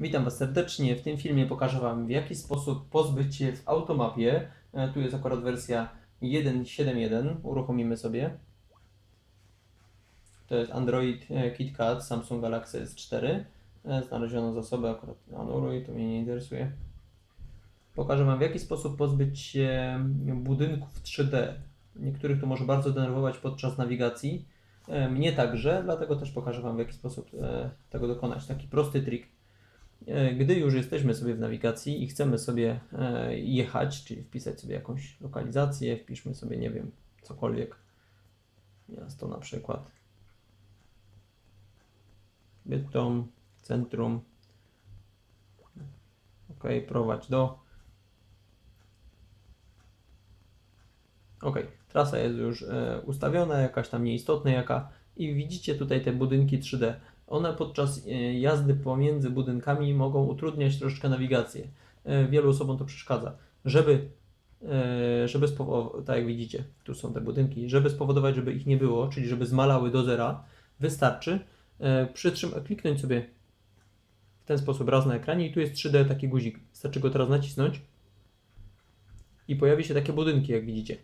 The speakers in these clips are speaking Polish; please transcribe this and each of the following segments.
Witam Was serdecznie. W tym filmie pokażę Wam, w jaki sposób pozbyć się w automapie. E, Tu jest akurat wersja 1.7.1. Uruchomimy sobie. To jest Android e, KitKat Samsung Galaxy S4. E, Znaleziono zasoby akurat anuluj, to mnie nie interesuje. Pokażę Wam, w jaki sposób pozbyć się budynków 3D. Niektórych to może bardzo denerwować podczas nawigacji. Mnie także, dlatego też pokażę Wam, w jaki sposób tego dokonać. Taki prosty trik. E, Gdy już jesteśmy sobie w nawigacji i chcemy sobie e, jechać, czyli wpisać sobie jakąś lokalizację, wpiszmy sobie, nie wiem, cokolwiek, miasto na przykład, Bytom, centrum, ok, prowadź do, ok, trasa jest już e, ustawiona, jakaś tam nieistotna jaka i widzicie tutaj te budynki 3D. One podczas e, jazdy pomiędzy budynkami mogą utrudniać troszeczkę nawigację. E, Wielu osobom to przeszkadza. Żeby, e, żeby spowodować, tak jak widzicie, tu są te budynki, żeby spowodować, żeby ich nie było, czyli żeby zmalały do zera, wystarczy przytrzym, kliknąć sobie w ten sposób raz na ekranie i tu jest 3D taki guzik. Wystarczy go teraz nacisnąć i pojawi się takie budynki, jak widzicie.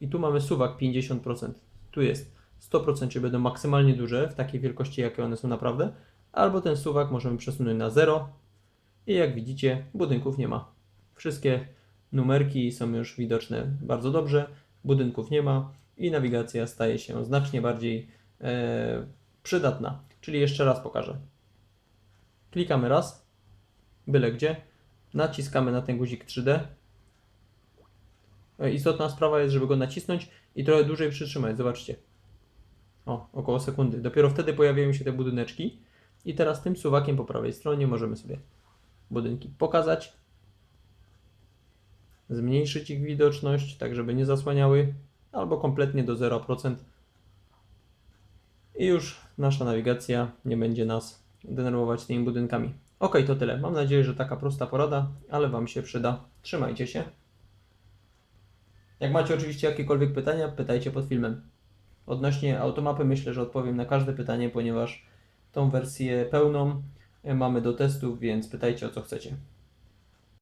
I tu mamy suwak 50%. Tu jest 100%, czyli będą maksymalnie duże, w takiej wielkości, jakie one są naprawdę. Albo ten suwak możemy przesunąć na 0 i jak widzicie, budynków nie ma. Wszystkie numerki są już widoczne bardzo dobrze, budynków nie ma i nawigacja staje się znacznie bardziej e, przydatna. Czyli jeszcze raz pokażę. Klikamy raz, byle gdzie, naciskamy na ten guzik 3D. E, Istotna sprawa jest, żeby go nacisnąć i trochę dłużej przytrzymać. Zobaczcie. O, około sekundy. Dopiero wtedy pojawiają się te budyneczki. I teraz tym suwakiem po prawej stronie możemy sobie budynki pokazać. Zmniejszyć ich widoczność, tak żeby nie zasłaniały, albo kompletnie do 0%. I już nasza nawigacja nie będzie nas denerwować tymi budynkami. Ok, to tyle. Mam nadzieję, że taka prosta porada, ale Wam się przyda. Trzymajcie się. Jak macie oczywiście jakiekolwiek pytania, pytajcie pod filmem. Odnośnie automapy myślę, że odpowiem na każde pytanie, ponieważ tą wersję pełną e, mamy do testów, więc pytajcie o co chcecie.